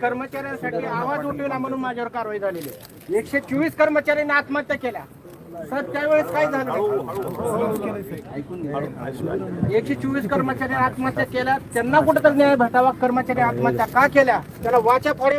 कर्मचाऱ्यांसाठी आवाज उठविला म्हणून माझ्यावर कारवाई झालेली आहे. एकशे चोवीस कर्मचाऱ्यांनी आत्महत्या केल्या. सर त्यावेळेस काय झालं? एकशे चोवीस कर्मचारी आत्महत्या केल्या. त्यांना कुठेतरी न्याय भेटावा. कर्मचारी आत्महत्या का केल्या? त्याला वाचा फोडे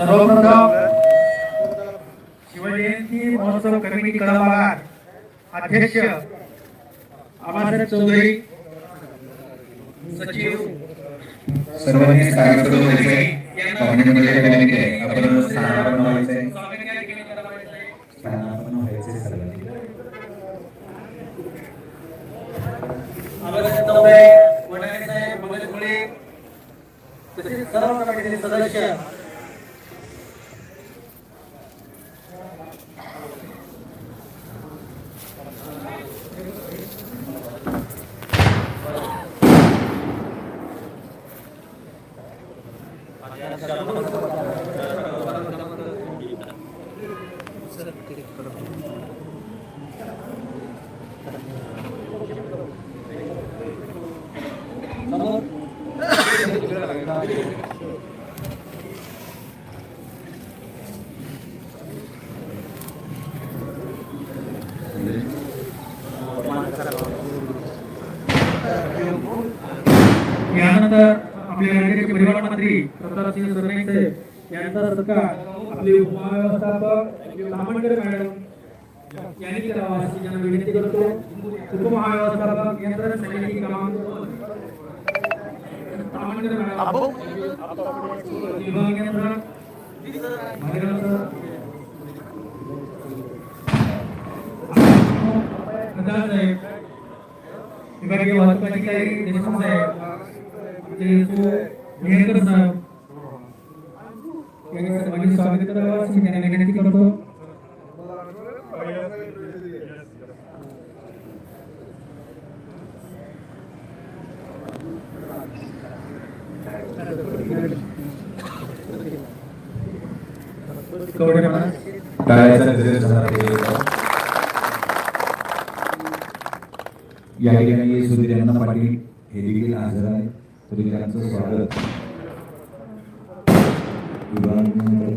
सर्वप्रथम शिवजयंती महोत्सव कमिटी कळंबार अध्यक्ष आबासाहेब चौधरी सचिव सर्वांनी कार्यक्रम व्हायचे पाहुणे या ठिकाणी आहे. आपण स्थानापन्न व्हायचंय स्थानापन्न व्हायचे सर्वांनी. आबासाहेब चौधरी वडाळे साहेब मंगलपुळे तसेच सर्व कमिटीचे सदस्य यानंतर आपले राज्याचे परिवहन मंत्री प्रतापसिंह सरनाईक साहेब यांचा सत्कार आपले उपमहाव्यवस्थापक तामणकर मॅडम यांनी करावा अशी त्यांना विनंती करतो उपमहाव्यवस्थापक यंत्रण समिती क्रमांक तामणकर मॅडम विभाग यंत्रण भालेराव सर. प्रधान साहेब विभागीय वाहतूक अधिकारी देशमुख साहेब आमचे सु मेहकर साहेब यांनी सर्वांनी स्वागत करावं अशी त्यांना विनंती करतो कवडे महाराज टाळ्याचा गजर झाला पाहिजे. या ठिकाणी सुधीर अण्णा पाटील हे देखील हजर आहे सुधीर यांचं स्वागत विभाग नंबर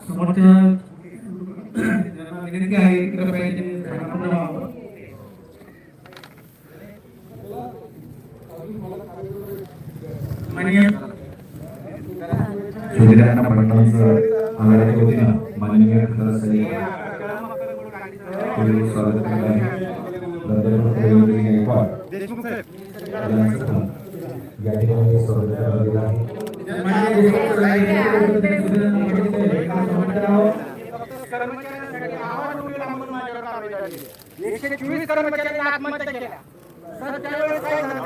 समोरच्या ज्यांना विनंती आहे कृपया ते स्थानापन्न व्हावं. माननीय सुधीर अण्णा पाटलांचं आगाराच्या वतीनं माननीय खासदार साहेब हे स्वागत करत आहे प्राध्यापक रवींद्र या ठिकाणी स्वागत करण्यात आहे कर्मचाऱ्यांसाठी आवाज उठविला म्हणून माझ्यावर कारवाई झालेली एकशे चोवीस कर्मचाऱ्यांनी आत्महत्या केल्या. सर त्यावेळेस काय झालं?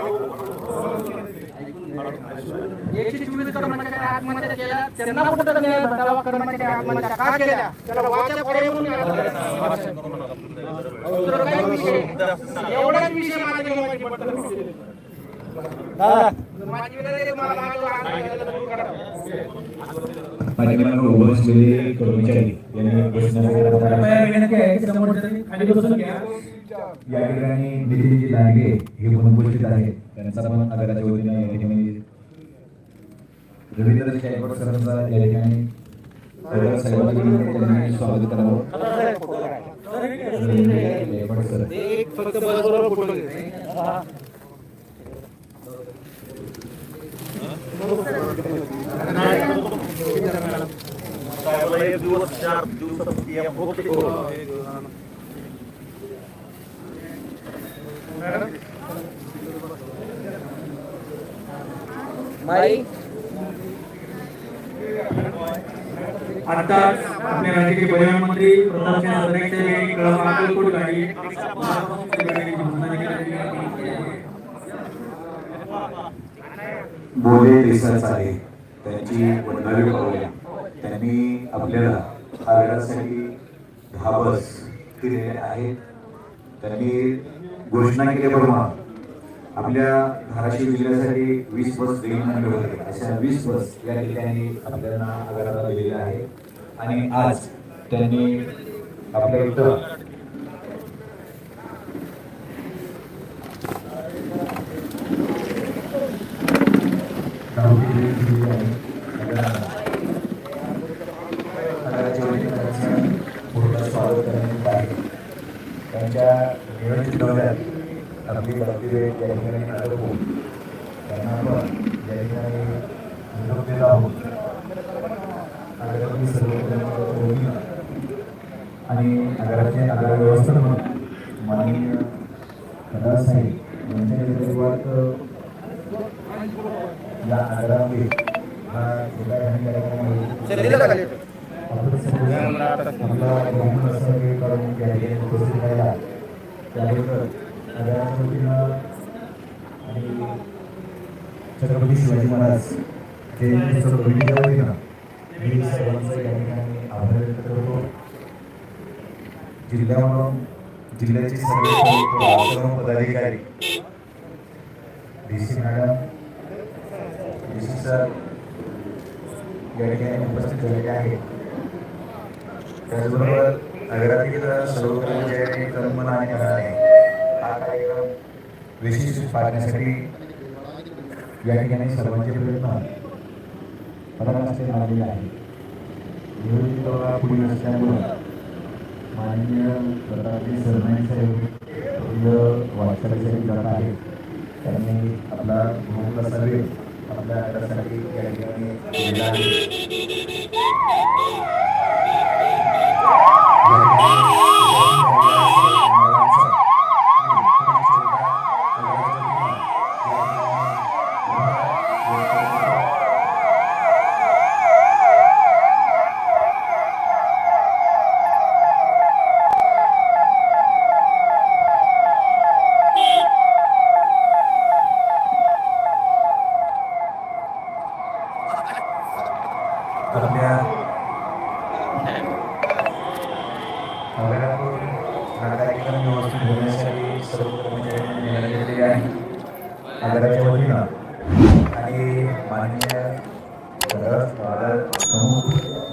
एकशे चोवीस कर्मचारी आत्महत्या केल्या? त्यांना कुठं न्याय भेटावा कर्मचारी आत्महत्या का केल्या? त्याला वाचा फोडे म्हणून दुसरं काही विषय. नाही. एवढाच विषय माझ्या मला सुरू करा. पाठीमागे उभं असलेले कर्मचारी यांनी बसण्याचा विनंती आहे समोरच्यानी खाली बसून घ्या. या ठिकाणी नितीनजी लांडगे हे पण उपस्थित आहेत. त्यांचा पण आगाराच्या वतीने या ठिकाणी रवींद्र गायकवाड सरांचा या ठिकाणी स्वागत करावं. रवींद्र गायकवाड सर. एक फक्त बरोबर फोटो घ्यायचे आताच आपल्या राज्याचे परिवहन मंत्री प्रतापसिंह कळम अक्कलकोट गाडी बोले देसाच आहे त्यांची वडणारी पाहूया त्यांनी आपल्याला आग्र्यासाठी दहा बस दिलेल्या आहेत. त्यांनी घोषणा केल्याप्रमाणे आपल्या धाराशिव जिल्ह्यासाठी वीस बस देईल म्हणले होते अशा वीस बस या ठिकाणी आपल्याला आगाराला दिलेल्या आहे आणि आज त्यांनी आपल्या इथं Thank you दिली आहे. आग्र्याच्या वतीने त्यांचं पूर्ण स्वागत करण्यात येत आहे. त्यांच्या नियोजित दौऱ्यात आपली गावठी भेट या ठिकाणी होतो. त्यांना आपण या ठिकाणी निरोप आहोत आग्र्यातील सर्व आणि आग्र्याचे आग्रा व्यवस्थापन माननीय दादासाहेब यांच्या नेतृत्वात या आग्रामध्ये हा छोटा कार्यक्रम. आपण सगळे आपला बहुमत असा काढून या ठिकाणी उपस्थित राहिला त्याबद्दल आणि छत्रपती शिवाजी महाराज जे सर्व कमिटीच्या वतीनं मी सर्वांचा या ठिकाणी आभार व्यक्त करतो. जिल्हा म्हणून जिल्ह्याचे सर्व सर्व पदाधिकारी D C madam D C sir या ठिकाणी उपस्थित झालेले आहेत. त्याचबरोबर नगरातील सर्व कर्मचारी कर्मना आणि मनाने हा कार्यक्रम विशेष पाहण्यासाठी या ठिकाणी सर्वांचे प्रयत्न पराकाष्ठे लागलेले आहे नियोजित दौरा पुढे नसल्यामुळं माननीय प्रतापजी सरनाईक साहेब वाटचालीसाठी जात आहेत. त्यांनी आपला बहुमत सर्वे आपल्या आग्रहासाठी या ठिकाणी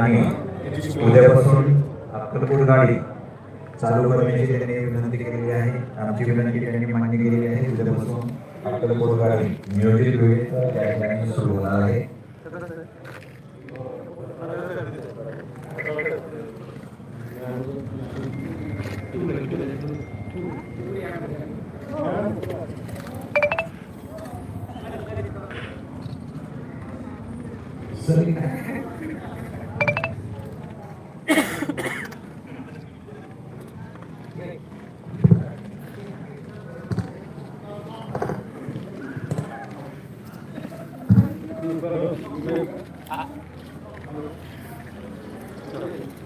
आणि उद्यापासून अक्कलकोट गाडी चालू करण्याची त्यांनी विनंती केलेली आहे. आमची विनंती त्यांनी मान्य केलेली आहे. उद्यापासून अक्कलकोट गाडी नियोजित वेळेत त्या ठिकाणी सुरू होणार आहे. Sir Grazie.